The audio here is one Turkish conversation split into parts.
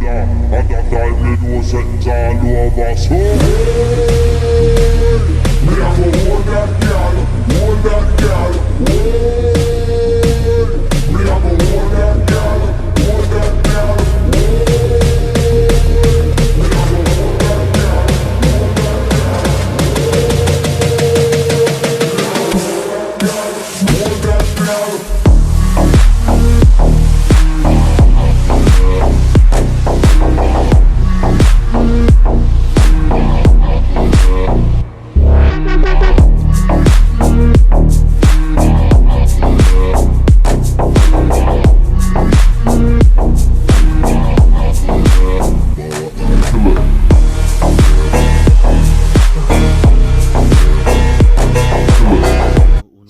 murder And the time they know sentence all over So hey, me a go hold that girl, hold that girl,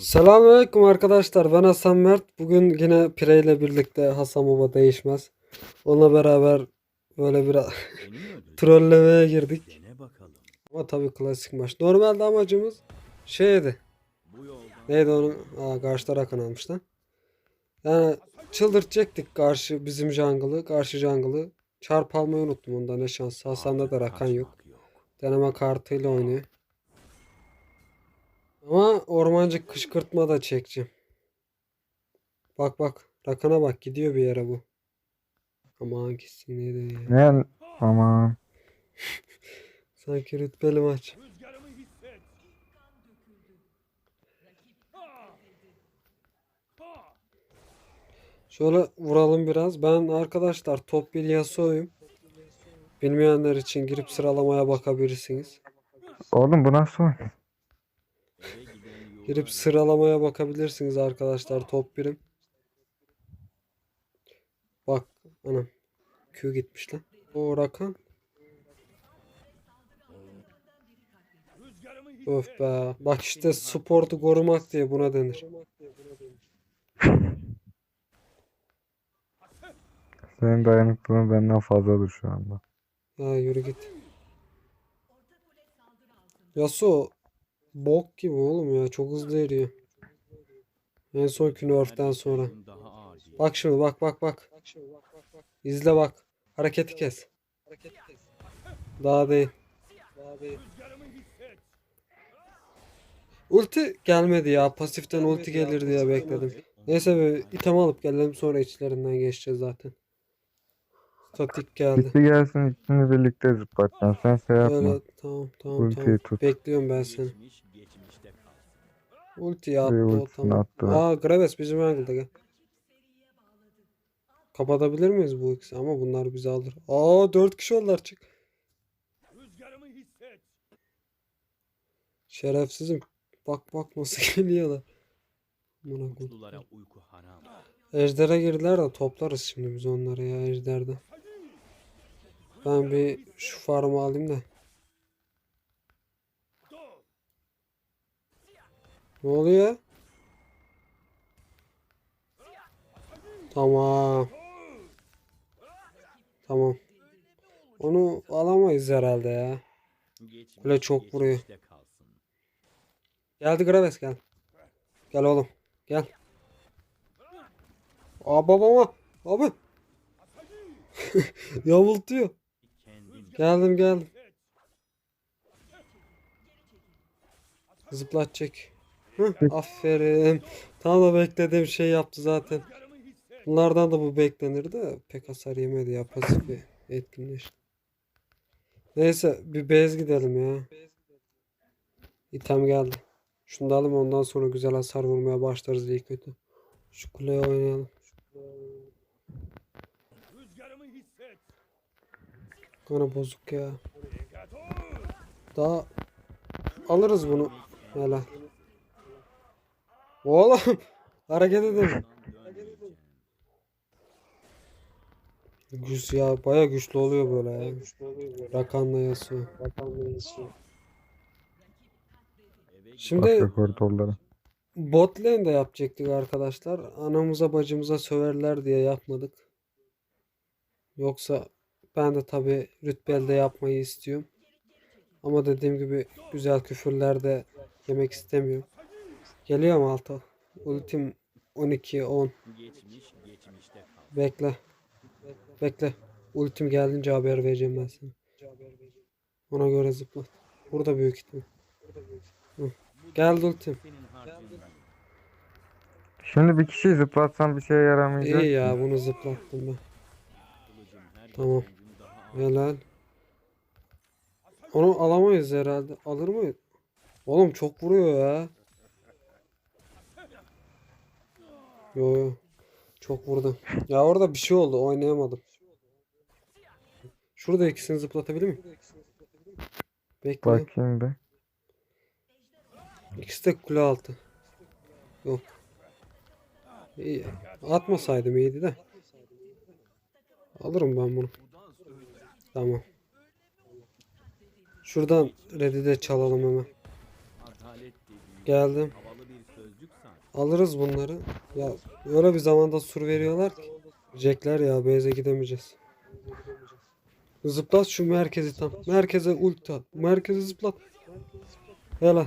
Selamünaleyküm arkadaşlar. Ben Hasan Mert. Bugün yine Pire ile birlikte Hasan Baba değişmez. Onunla beraber böyle bir trollemeye girdik. Ama tabii klasik maç. Normalde amacımız şeydi. Neydi onun? Aa, karşı taraf almış. Yani çıldırtacaktık karşı bizim jungle'ı. Karşı jungle'ı. Çarp almayı unuttum onda ne şans. Hasan'da da rakan yok. Deneme kartıyla oynuyor. Ama ormancı kışkırtma da çekeceğim. Bak bak. Rakana bak. Gidiyor bir yere bu. Aman gitsin neydi ya. Ne? Aman. Sanki rütbeli maç. Şöyle vuralım biraz. Ben arkadaşlar top bir Yasuo'yum. Bilmeyenler için girip sıralamaya bakabilirsiniz. Oğlum bu nasıl oyun? Girip sıralamaya bakabilirsiniz arkadaşlar top birim. Bak anam. Q gitmiş lan. O Rakan. Öf be. Bak işte sportu korumak diye buna denir. Senin dayanıklılığın benden fazladır şu anda. Ya yürü git. Yasuo bok gibi oğlum ya. Çok hızlı eriyor. En son nerf'ten sonra. daha. Bak şimdi bak bak bak. İzle bak. Hareketi kes. Daha değil. Ulti gelmedi ya. Pasiften ulti gelir diye bekledim. Neyse bir item alıp gelelim sonra içlerinden geçeceğiz zaten. Statik geldi. Gitti gelsin ikisini birlikte zıplatacaksın. Sen şey yapma. Öyle tamam tamam Ultiyi tamam. tut. Bekliyorum ben seni. Ulti attı o tamam. attı. Aa Graves bizim jungle'da gel. Kapatabilir miyiz bu ikisi? Ama bunlar bizi alır. Aa 4 kişi oldular çık. Şerefsizim. Bak bak nasıl geliyorlar. Mutlulara uyku haram. Ejder'e girdiler de toplarız şimdi biz onları ya Ejder'de. Ben bir şu farmı alayım da. Ne oluyor? Tamam. Tamam. Onu alamayız herhalde ya. Kule çok vuruyor. Geldi Graves gel. Gel oğlum. Gel. Aa babama. Abi. Yavultuyor. Geldim geldim. Zıplatacak. Hı, aferin. Tam da beklediğim şey yaptı zaten. Bunlardan da bu beklenir de pek hasar yemedi ya pasif bir etkinleşti. Neyse bir bez gidelim ya. İtem geldi. Şunu da alayım ondan sonra güzel hasar vurmaya başlarız iyi kötü. Şu kuleye oynayalım. Kana bozuk ya. Daha alırız bunu. Helal. Oğlum hareket edin. Güç ya baya güçlü oluyor böyle ya. Rakanla Yasuo. Şimdi Başka koridorlara. bot lane de yapacaktık arkadaşlar. Anamıza bacımıza söverler diye yapmadık. Yoksa ben de tabi rütbelde yapmayı istiyorum. Ama dediğim gibi güzel küfürler de yemek istemiyorum. Geliyor mu alta? Ultim 12 10. geçmiş geçmişte kalsın. Bekle. Bekle. Ultim geldiğince haber vereceğim ben sana. Ona göre zıpla. Burada büyük ihtimal. Geldi ultim. Şimdi bir kişiyi zıplatsam bir şeye yaramayacak. İyi ya bunu zıplattım ben. Tamam. Helal. Onu alamayız herhalde. Alır mıyız? Oğlum çok vuruyor ya. Yo yo. Çok vurdu. Ya orada bir şey oldu. Oynayamadım. Şurada ikisini zıplatabilir miyim? Bekle. Bakayım bir. İkisi de kule altı. Yok. İyi. Atmasaydım iyiydi de. Alırım ben bunu. Tamam. Şuradan red'i de çalalım hemen. Geldim. Alırız bunları. Ya öyle bir zamanda sur veriyorlar ki. Jackler ya base'e gidemeyeceğiz. Zıplat şu merkezi tam. Merkeze ulti at. Merkeze zıplat. Helal.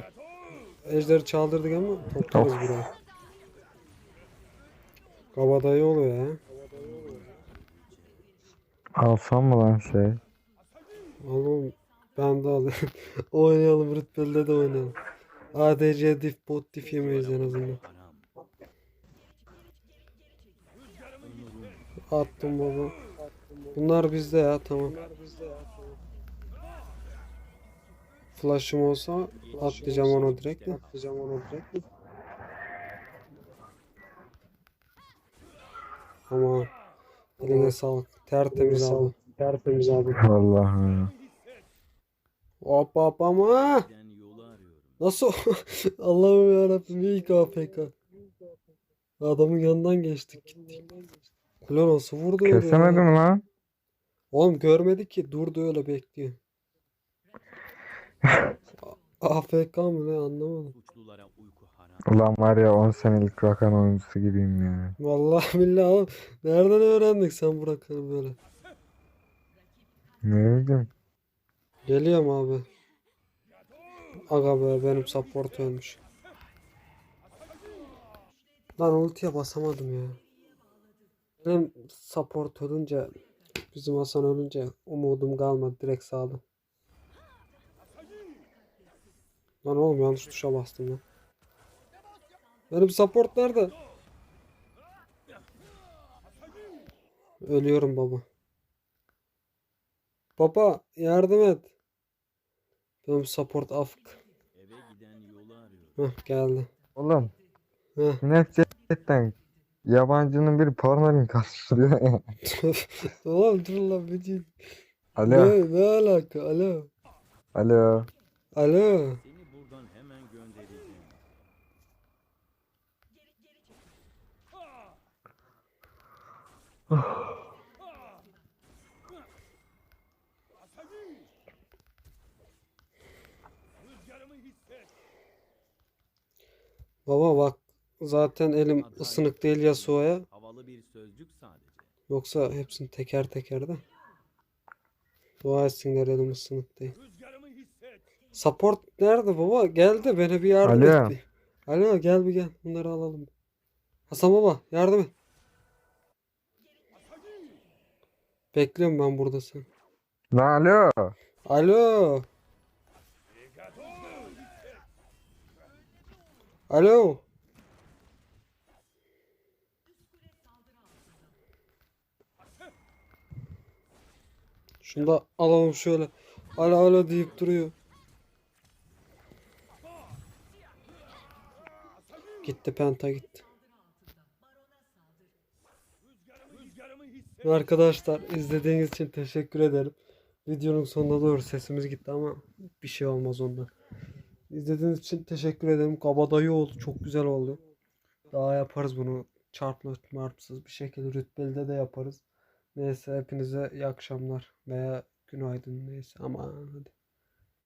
Ejderi çaldırdık ama toplarız buraya. Kabadayı oluyor ya. Alsam mı lan şey? Oğlum ben de alayım. oynayalım rütbelde de oynayalım. ADC diff bot diff yemeyiz en azından. Attım baba. Bunlar bizde ya tamam. Flash'ım olsa atlayacağım ona direkt de. Atlayacağım ona direkt de. Ama eline sağlık. Tertemiz abi. Tertemiz abi. Vallahi. ya. Hop hop ama. Nasıl? Allah'ım yarabbim iyi KPK. Adamın yanından geçtik gittik. Kule nasıl vurdu öyle ya? Kesemedim lan. Oğlum görmedi ki durdu öyle bekliyor. AFK mı ne anlamadım. Ulan var ya 10 senelik Rakan oyuncusu gibiyim ya. Vallahi billahi oğlum. Nereden öğrendik sen Burak'ı böyle? Ne bileyim. Geliyorum abi. Aga be benim support ölmüş. Lan ultiye basamadım ya. Benim support ölünce bizim Hasan ölünce umudum kalmadı direkt sağdım. Lan oğlum yanlış tuşa bastım lan. Benim support nerede? Ölüyorum baba. Baba yardım et. Benim support afk. Heh geldi. Oğlum. Heh. Snapchat'ten yabancının bir atıştırıyor ya. Oğlum dur lan bir. Alo. Ne, ne alaka? Alo. Alo. Alo. Seni buradan hemen göndereceğim. Baba bak zaten elim ısınık değil Yasuo'ya. Havalı bir sözcük sadece. Yoksa hepsini teker teker de. Dua etsinler elim ısınık değil. Support nerede baba? Geldi bana bir yardım Alo. et. Alo gel bir gel. Bunları alalım. Hasan baba yardım et. Bekliyorum ben burada seni. Lan alo. Alo. Alo. Şunu da alalım şöyle. Alo alo deyip duruyor. Gitti penta gitti. Arkadaşlar izlediğiniz için teşekkür ederim. Videonun sonuna doğru sesimiz gitti ama bir şey olmaz ondan. İzlediğiniz için teşekkür ederim. Kabadayı oldu. Çok güzel oldu. Daha yaparız bunu. Çarplı marpsız bir şekilde rütbeli de yaparız. Neyse hepinize iyi akşamlar veya günaydın neyse ama hadi.